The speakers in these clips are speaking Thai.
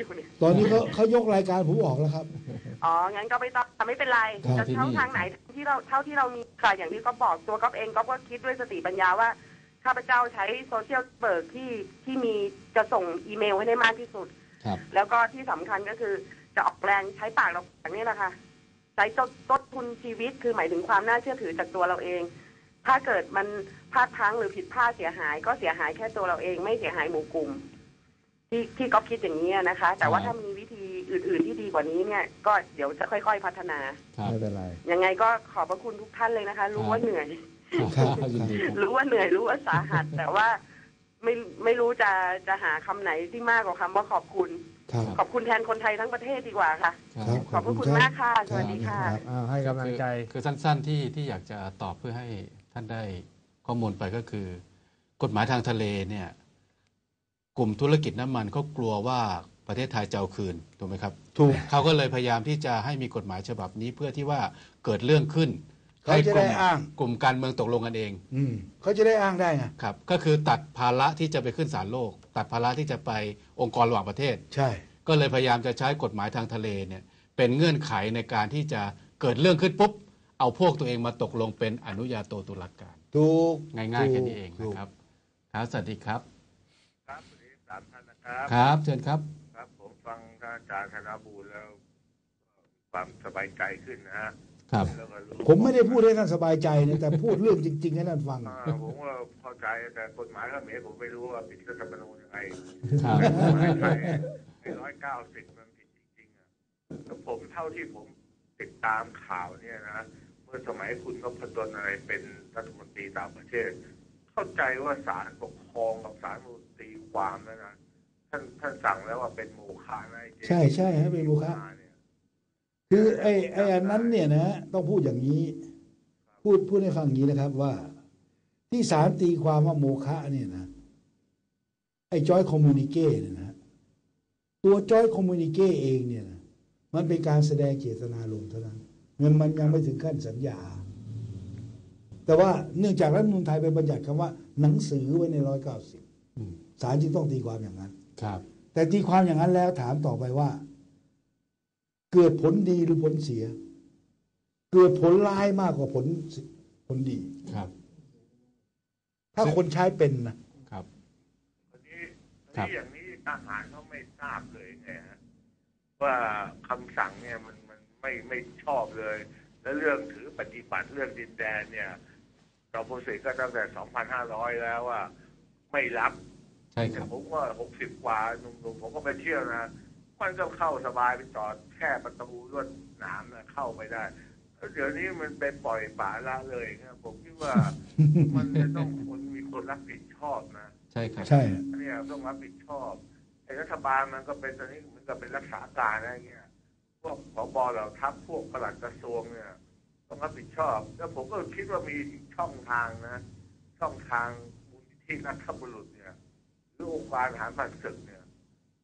อยู่เนี่ยตอนนี้เขาเขายกรายการผมออกแล้วครับ อ๋องั้นก็ไม่ต้องแต่ไม่เป็นไรครับ จะช่องทางไหนที่เราเท่าที่เรามีค่ะอย่างที่ก็บอกตัวก๊อฟเองก๊อฟก็คิดด้วยสติปัญญาว่าข้าพเจ้าใช้โซเชียลเบิร์กที่ที่มีจะส่งอีเมลให้ได้มากที่สุด ครับ แล้วก็ที่สำคัญก็คือจะออกแรงใช้ปากเราอย่างนี้แหละค่ะใช้ต้นต้นทุนชีวิตคือหมายถึงความน่าเชื่อถือจากตัวเราเอง ถ้าเกิดมันพลาดพลั้งหรือผิดพลาดเสียหาย ก็เสียหายแค่ตัวเราเองไม่เสียหายหมู่กลุ่ม ที่ที่ก๊อฟคิดอย่างนี้นะคะ แต่ว่าครับถ้ามีวิธีอื่น ๆที่ดีกว่านี้เนี่ยก็เดี๋ยวจะค่อย ๆ พัฒนาครับไม่เป็นไรยังไงก็ขอบพระคุณทุกท่านเลยนะคะ รู้ว่าเหนื่อยครับยินดีครับรู้ว่าเหนื่อยรู้ว่าสาหัส แต่ว่าไม่ไม่รู้จะจะหาคำไหนที่มากกว่าคำว่าขอบคุณครับขอบคุณแทนคนไทยทั้งประเทศดีกว่าค่ะครับขอบพระคุณมากค่ะสวัสดีค่ะรับอ่าให้กำลังใจคือคือสั้น ๆ ที่ที่อยากจะตอบเพื่อให้ท่านได้ข้อมูลไปก็คือ กฎหมายทางทะเลเนี่ย กลุ่มธุรกิจน้ำมันเขากลัวว่าประเทศไทยจะเอาคืนถูกไหมครับถูก เขาก็เลยพยายามที่จะให้มีกฎหมายฉบับนี้เพื่อที่ว่าเกิดเรื่องขึ้นเขาจะได้ให้กลุ่มอ้าง กลุ่มการเมืองตกลงกันเองอืมเขาจะได้อ้างได้ไงครับก็คือตัดภาระที่จะไปขึ้นศาลโลก ตัดภาระที่จะไปองค์กรระหว่างประเทศ ใช่ ก็เลยพยายามจะใช้กฎหมายทางทะเลเนี่ยเป็นเงื่อนไขในการที่จะเกิดเรื่องขึ้นปุ๊บ เอาพวกตัวเองมาตกลงเป็นอนุญาโตตุลาการ ถูกง่ายๆแค่นี้เองถูนะกครับครับสวัสดีครับครับ สวัสดีสามท่านนะครับ ครับเชิญครับ ครับ ผมฟังท่านอาจารย์ธนบูรณ์แล้วความสบายใจขึ้นนะฮะครับ แล้วก็รู้ผมไม่ได้พูดให้ท่านสบายใจนะแต่พูดเรื่องจริง ๆ ให้ท่านฟัง อ่าผมว่าเข้าใจแต่กฎหมายเขมรผมไม่รู้ว่าผิดรัฐธรรมนูญยังไงครับ แต่กฎหมายไทยไอ้ร้อยเก้าสิบมันผิดจริงๆอะแล้วผมเท่าที่ผมติดตามข่าวเนี่ยนะ เมื่อสมัยคุณนพดลอะไรเป็นรัฐมนตรีต่างประเทศ เข้าใจว่าศาลปกครองกับศาลมูลตี ความแล้วนะท่านท่านสั่งแล้วว่าเป็นโมฆะนะไอ้เจใช่ใช่ให้เป็นโมฆะเนี่ยคือไอ้ไอ้อันนั้นเนี่ยนะต้องพูดอย่างนี้ พูดพูดให้ฟังอย่างนี้นะครับว่า ที่ศาลตีความว่าโมฆะเนี่ยนะไอ้จอยคอมมูนิเก้เนี่ยนะตัวจอยคอมมูนิเก้เองเนี่ยนะมันเป็นการแสดงเจตนารมณ์เท่านั้นมันมันยังไม่ถึงขั้นสัญญา แต่ว่าเนื่องจากรัฐธรรมนูญไทยไปบัญญัติคำว่า หนังสือไว้ในร้อยเก้าสิบอืม ศาลจึงต้องตีความอย่างนั้น ครับ แต่ตีความอย่างนั้นแล้วถามต่อไปว่า เกิดผลดีหรือผลเสีย เกิดผลร้ายมากกว่าผลผลดีครับ ถ้าคนใช้เป็นนะครับวันนี้ครับที่อย่างนี้ทหารเขาไม่ทราบเลยไงฮะว่าคำสั่งเนี่ยมันมันไม่ไม่ชอบเลย แล้วเรื่องถือปฏิบัติเรื่องดินแดนเนี่ยเราโพสิก็ตั้งแต่ 2,500 แล้วว่า ไม่รับ ใช่คแต่รับผมว่า60กว่าหนุ่มๆผมก็ไปเที่ยวนะมันก็เข้าสบายไปจอดแค่ประตูลวดหนามนะเข้าไปได้แล้วเดี๋ยวนี้มันไปปล่อยป่าละเลยนะผมคิดว่ามันจะต้องคนมีคนรับผิดชอบนะใช่ครับใช่อันเนี้ยต้องรับผิดชอบไอ้รัฐบาลมันก็เป็นตอนนี้เหมือนกับเป็นรักษาการอะไรเงี้ยพวกผบเหล่าทัพพวกปลัดกระทรวงเนี่ยต้องรับผิดชอบ แล้วผมก็คิดว่ามีอีกช่องทางนะ ช่องทางมูลนิธิรัฐบุรุษเนี่ยหรื อองค์การทหารผ่านศึกเนี่ย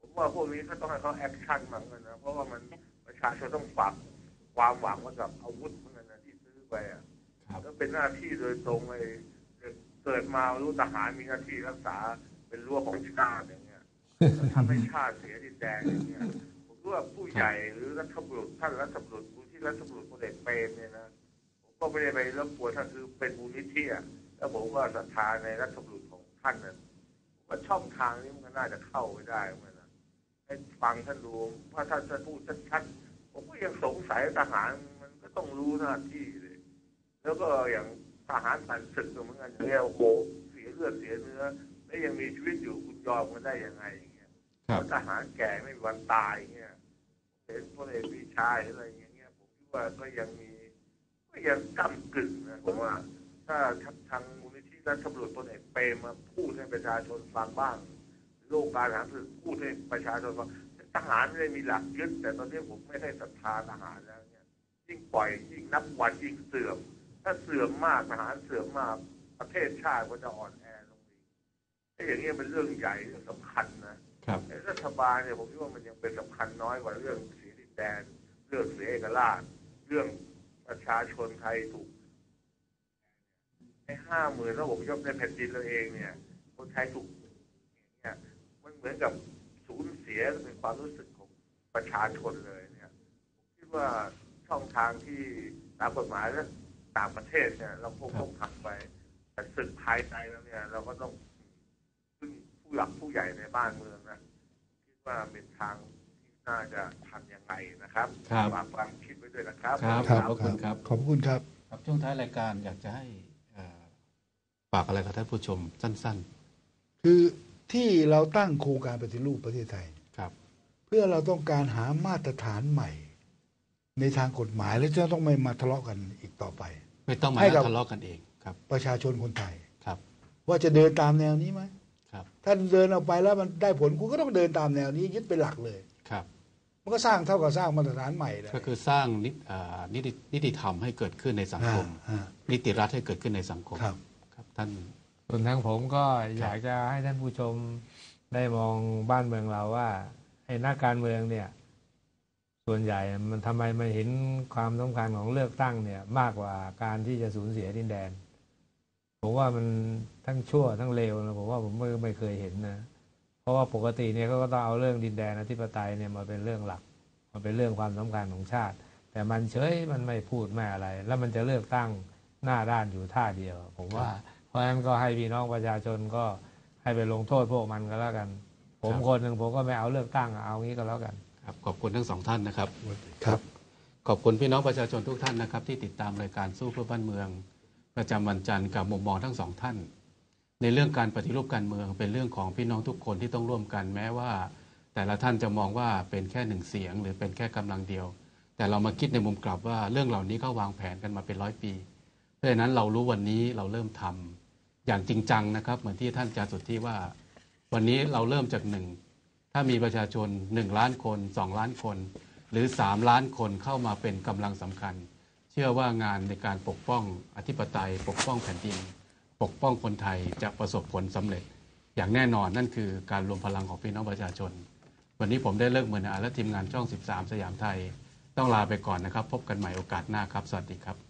ผมว่าพวกนี้ก็ต้องให้เขาแอคชั่นเหมือนกันนะ เพราะว่ามันประชาชนต้องฝากความหวังไว้กับอาวุธเหมือนกันนะที่ซื้อไปอะครับแล้วเป็นหน้าที่โดยตรงเลยเกิดมารู้ทหารมีหน้าที่รักษาเป็นรั้วของชาติอย่างเงี้ยแล้วทำให้ชาติเสียดินแดนอย่างเงี้ยผมคิดว่าผู้ใหญ่หรือรัฐบุรุษท่านรัฐบุรุษผู้ที่รัฐบุรุษพลเอกเปรมเนี่ยนะผมก็ไม่ได้ไปรบกวนท่านคือเป็นมูลนิธิอะแล้วผมก็ศรัทธาในรัฐบุรุษของท่านนะ ว่าช่องทางนี้มันก็น่าจะเข้าไปได้เหมือนกันนะให้ฟังท่านดูว่าท่านจะพูดชัดๆผมก็ยังสงสัยทหารมันก็ต้องรู้หน้าที่เลย แล้วก็อย่างทหารผ่านศึกก็เหมือนกันอย่างเงี้ยโอ้โหเสียเลือดเสียเนื้อแล้วยังมีชีวิตอยู่คุณยอมกันได้ยังไงอย่างเงี้ยครับทหารแก่ไม่มีวันตายอย่างเงี้ยเห็นพลเอกปรีชาเห็นอะไรอย่างเงี้ยผมคิดว่าก็ยังมีก็ยังกำกึ่งนะผมว่า ถ้าทางมูลนิธิ รัฐบุรุษพลเอกเปรมมาพูดให้ประชาชนฟังบ้าง โลกการทหารคือพูดให้ประชาชนฟังทหารไม่ได้มีหลักยึด แต่ตอนนี้ผมไม่ให้ศรัทธาทหารแล้วเนี่ยยิ่งปล่อยยิ่งนับวันยิ่งเสื่อม ถ้าเสื่อมมากทหารเสื่อมมากประเทศชาติก็จะอ่อนแอลงอีกไอ้อย่างเงี้ยเป็นเรื่องใหญ่เรื่องสำคัญนะครับไอ้รัฐบาลเนี่ยผมคิดว่ามันยังเป็นสำคัญน้อยกว่าเรื่องเสียดินแดน เรื่องเสียเอกราชเรื่องประชาชนไทยถูก ไอ้ห้าหมื่นแล้วผมยกในแผ่นดินเราเองเนี่ย คนไทยถูกเนี่ยมันเหมือนกับสูญเสียในความรู้สึกของประชาชนเลยเนี่ยผมคิดว่าช่องทางที่ตามกฎหมายและต่างประเทศเนี่ย เราคงครับต้องทำไป แต่ศึกภายในแล้วเนี่ย เราก็ต้องพึ่งผู้หลักผู้ใหญ่ในบ้านเมืองนะคิดว่าเป็นทางที่น่าจะทำยังไงนะครับครับฝากความคิดไว้ด้วยนะครับครับ ครับขอบคุณครับขอบคุณครับ ครับช่วงท้ายรายการอยากจะให้เอ่อ ฝากอะไรกับท่านผู้ชมสั้นคือที่เราตั้งโครงการปฏิรูปประเทศไทยๆครับ เพื่อเราต้องการหามาตรฐานใหม่ ในทางกฎหมายและจะต้องไม่มาทะเลาะกันอีกต่อไป ไม่ต้องมาให้นั่กับงทะเลาะกันเองครับประชาชนคนไทย ครับ ว่าจะเดินตามแนวนี้ไหมครับถ้าเดินออกไปแล้วมันได้ผลคุณก็ต้องเดินตามแนวนี้ยึดเป็นหลักเลย ครับ มันก็สร้างเท่ากับสร้างมาตรฐานใหม่เลยก็คือสร้างนิเอ่อนิตินิติธรรมให้เกิดขึ้นในสังคม อ่านิติรัฐให้เกิดขึ้นในสังคม ครับครับ ท่านส่วนทางผมก็อยากจะให้ท่านผู้ชมได้มองบ้านเมืองเราว่าไอ้นักการเมืองเนี่ย ส่วนใหญ่มันทำไมมันเห็นความสำคัญของเลือกตั้งเนี่ย มากกว่าการที่จะสูญเสียดินแดน ผมว่ามันทั้งชั่วทั้งเลวนะผมว่าผมไม่ไม่เคยเห็นนะเพราะว่าปกติเนี่ยเขาก็ต้องเอาเรื่องดินแดนอธิปไตยเนี่ยมาเป็นเรื่องหลักมาเป็นเรื่องความสำคัญของชาติ แต่มันเฉยมันไม่พูดไม่อะไร แล้วมันจะเลือกตั้งหน้าด้านอยู่ท่าเดียว ผมว่าเพ ราะฉะนั้นก็ให้พี่น้องประชาชนก็ให้ไปลงโทษพวกมันก็แล้วกัน ผมครับคนหนึ่งผมก็ไม่เอาเลือกตั้งเอางี้ก็แล้วกันครับขอบคุณทั้งสองท่านนะครับครับ ขอบคุณพี่น้องประชาชนทุกท่านนะครับ ที่ติดตามรายการสู้เพื่อบ้านเมือง ประจำวันจันทร์กับมุมมองทั้งสองท่าน ในเรื่องการปฏิรูปการเมืองเป็นเรื่องของพี่น้องทุกคนที่ต้องร่วมกันแม้ว่า แต่ละท่านจะมองว่าเป็นแค่หนึ่งเสียง หรือเป็นแค่กำลังเดียว แต่เรามาคิดในมุมกลับว่าเรื่องเหล่านี้เขาวางแผนกันมาเป็นร้อยปี เพราะฉะนั้นเรารู้วันนี้เราเริ่มทำ อย่างจริงจังนะครับ เหมือนที่ท่านจาสุทธิว่า วันนี้เราเริ่มจากหนึ่งถ้ามีประชาชน 1 ล้านคน 2 ล้านคน หรือ 3 ล้านคนเข้ามาเป็นกำลังสำคัญ เชื่อว่างานในการปกป้องอธิปไตย ปกป้องแผ่นดิน ปกป้องคนไทยจะประสบผลสำเร็จ อย่างแน่นอนนั่นคือการรวมพลังของพี่น้องประชาชน วันนี้ผมได้เลิกเมือนอาและทีมงานช่อง 13 สยามไทย ต้องลาไปก่อนนะครับ พบกันใหม่โอกาสหน้าครับ สวัสดีครับ